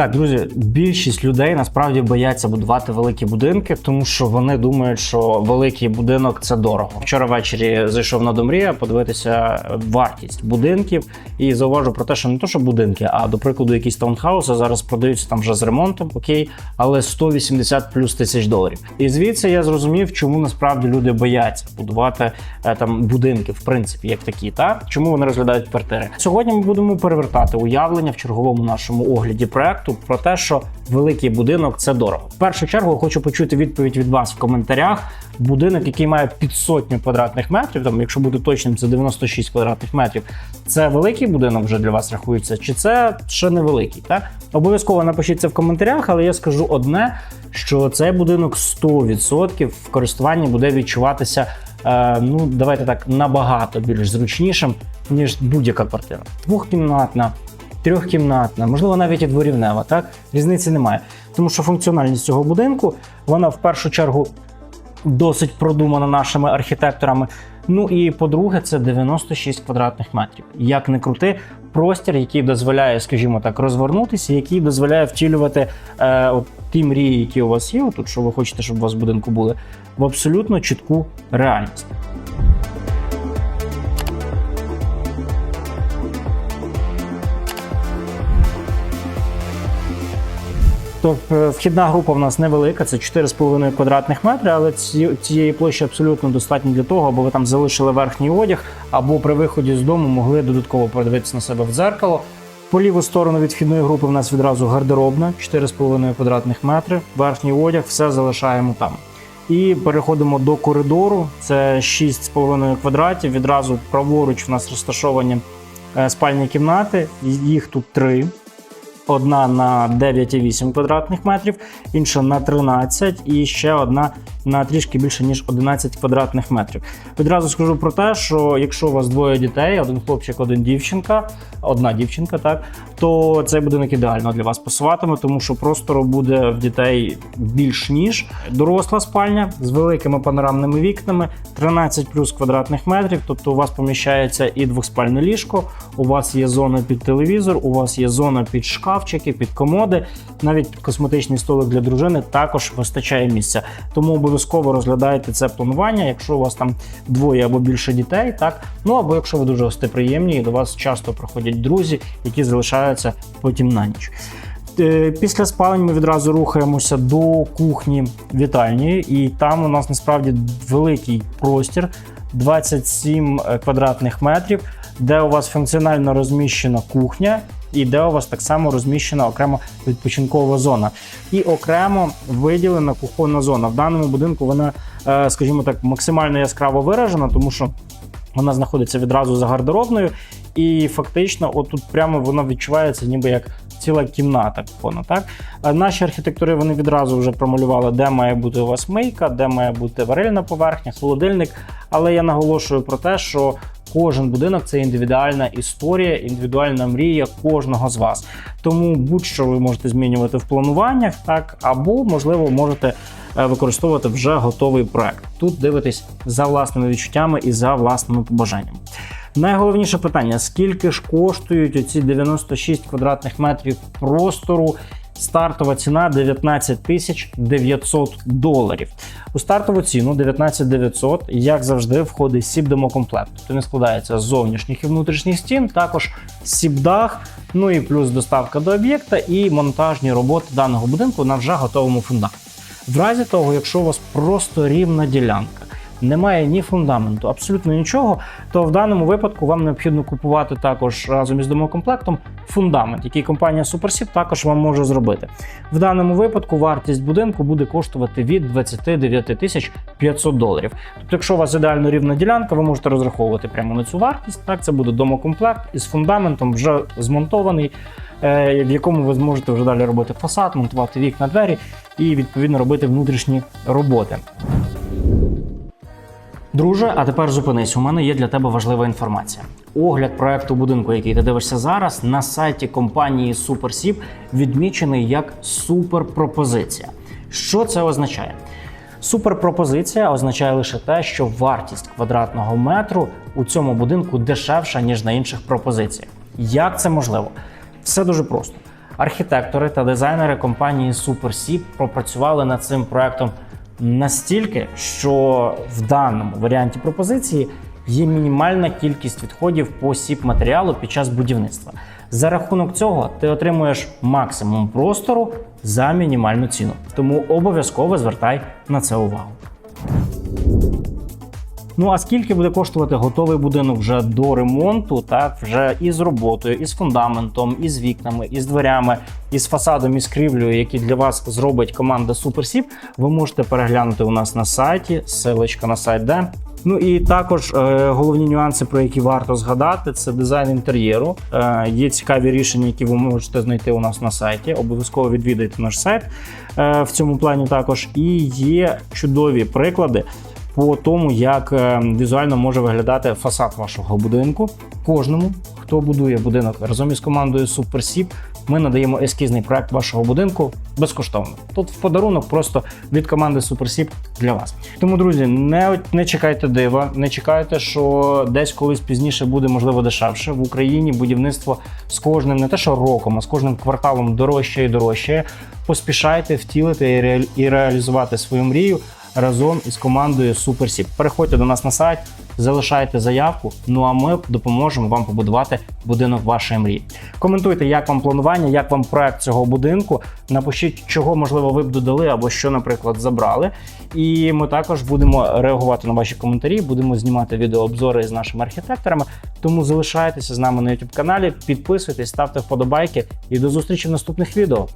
Так, друзі, більшість людей насправді бояться будувати великі будинки, тому що вони думають, що великий будинок це дорого. Вчора ввечері зайшов на Домрія подивитися вартість будинків і зауважу про те, що не то, що будинки, а до прикладу, якісь таунхауси зараз продаються там вже з ремонтом, окей, але 180 плюс тисяч доларів. І звідси я зрозумів, чому насправді люди бояться будувати е, там будинки, в принципі, як такі, та чому вони розглядають квартири. Сьогодні ми будемо перевертати уявлення в черговому нашому огляді проекту про те, що великий будинок це дорого. В першу чергу хочу почути відповідь від вас в коментарях. Будинок, який має під сотню квадратних метрів, там, якщо бути точним, це 96 квадратних метрів. Це великий будинок вже для вас рахується, чи це ще невеликий? Так обов'язково напишіть це в коментарях, але я скажу одне: що цей будинок 100% в користуванні буде відчуватися. Е, ну, давайте так набагато більш зручнішим, ніж будь-яка квартира. Двохкімнатна, трьохкімнатна, можливо, навіть і дворівнева. Так різниці немає, тому що функціональність цього будинку вона в першу чергу досить продумана нашими архітекторами. Ну і по-друге, це 96 квадратних метрів. Як не крути, простір, який дозволяє, скажімо так, розвернутися, який дозволяє втілювати е, от ті мрії, які у вас є, тут що ви хочете, щоб у вас в будинку були, в абсолютно чітку реальність. То е, вхідна група в нас невелика, це 4,5 квадратних метри, але цієї площі абсолютно достатньо для того, аби ви там залишили верхній одяг, або при виході з дому могли додатково подивитися на себе в дзеркало. По ліву сторону від вхідної групи в нас відразу гардеробна, 4,5 квадратних метри, верхній одяг, все залишаємо там. І переходимо до коридору. Це 6,5 квадратів. Відразу праворуч в нас розташовані е, спальні кімнати. Їх тут три. Одна на 9,8 квадратних метрів, інша на 13 і ще одна на трішки більше ніж 11 квадратних метрів. Відразу скажу про те, що якщо у вас двоє дітей, один хлопчик, один дівчинка, одна дівчинка, так то цей будинок ідеально для вас пасуватиме, тому що простору буде в дітей більш ніж доросла спальня з великими панорамними вікнами, 13 плюс квадратних метрів. Тобто у вас поміщається і двоспальне ліжко, у вас є зона під телевізор, у вас є зона під шкафчики, під комоди, навіть під косметичний столик для дружини також вистачає місця. Тому обов'язково розглядайте це планування, якщо у вас там двоє або більше дітей, так ну або якщо ви дуже гостеприємні і до вас часто приходять друзі, які залишаються потім на ніч. Е, Після спалень ми відразу рухаємося до кухні вітальні, і там у нас насправді великий простір 27 квадратних метрів, де у вас функціонально розміщена кухня. І де у вас так само розміщена окремо відпочинкова зона, і окремо виділена кухонна зона. В даному будинку вона, е, скажімо так, максимально яскраво виражена, тому що вона знаходиться відразу за гардеробною, і фактично, отут прямо воно відчувається, ніби як ціла кімната кухонна. Так наші архітектори вони відразу вже промалювали, де має бути у вас мийка, де має бути варильна поверхня, холодильник. Але я наголошую про те, що Кожен будинок це індивідуальна історія, індивідуальна мрія кожного з вас. Тому будь-що ви можете змінювати в плануваннях, так або можливо можете е, використовувати вже готовий проект. Тут дивитесь за власними відчуттями і за власними побажаннями. Найголовніше питання: скільки ж коштують оці 96 квадратних метрів простору? Стартова ціна 19 тисяч 900 доларів. У стартову ціну 19 900, як завжди, входить сіп-домокомплект. Тобто він складається з зовнішніх і внутрішніх стін, також сіп-дах, ну і плюс доставка до об'єкта і монтажні роботи даного будинку на вже готовому фундаменті. В разі того, якщо у вас просто рівна ділянка, немає ні фундаменту, абсолютно нічого, то в даному випадку вам необхідно купувати також разом із домокомплектом фундамент, який компанія SuperSip також вам може зробити. В даному випадку вартість будинку буде коштувати від 29 тисяч 500 доларів. Тобто, якщо у вас ідеально рівна ділянка, ви можете розраховувати прямо на цю вартість. Так, це буде домокомплект із фундаментом, вже змонтований. е, В якому ви зможете вже далі робити фасад, монтувати вікна, двері і відповідно робити внутрішні роботи. Друже, а тепер зупинись. У мене є для тебе важлива інформація. Огляд проекту будинку, який ти дивишся зараз, на сайті компанії SuperSip відмічений як суперпропозиція. Що це означає? Суперпропозиція означає лише те, що вартість квадратного метру у цьому будинку дешевша ніж на інших пропозиціях. Як це можливо? Все дуже просто. Архітектори та дизайнери компанії SuperSip пропрацювали над цим проектом настільки, що в даному варіанті пропозиції є мінімальна кількість відходів по сіп матеріалу під час будівництва. За рахунок цього ти отримуєш максимум простору за мінімальну ціну. Тому обов'язково звертай на це увагу. Ну а скільки буде коштувати готовий будинок вже до ремонту, так вже із роботою, із фундаментом, із вікнами, із дверями, із фасадом, із кривлею, які для вас зробить команда SuperSip, ви можете переглянути у нас на сайті. Ссылочка на сайт де. Ну і також е, головні нюанси, про які варто згадати, це дизайн інтер'єру. Е, є цікаві рішення, які ви можете знайти у нас на сайті. Обов'язково відвідайте наш сайт е, в цьому плані також. І є чудові приклади по тому, як е, візуально може виглядати фасад вашого будинку. Кожному, хто будує будинок разом із командою SuperSip, ми надаємо ескізний проект вашого будинку безкоштовно. Тут в подарунок просто від команди SuperSip для вас. Тому, друзі, не, не чекайте дива, не чекайте, що десь колись пізніше буде можливо дешевше. В Україні будівництво з кожним не те, що роком, а з кожним кварталом дорожче і дорожче. Поспішайте втілити і реалізувати свою мрію разом із командою SuperSip. Переходьте до нас на сайт, залишайте заявку. Ну а ми допоможемо вам побудувати будинок вашої мрії. Коментуйте, як вам планування, як вам проект цього будинку. Напишіть, чого можливо ви б додали або що, наприклад, забрали. І ми також будемо реагувати на ваші коментарі, будемо знімати відеообзори з нашими архітекторами. Тому залишайтеся з нами на YouTube каналі, підписуйтесь, ставте вподобайки і до зустрічі в наступних відео.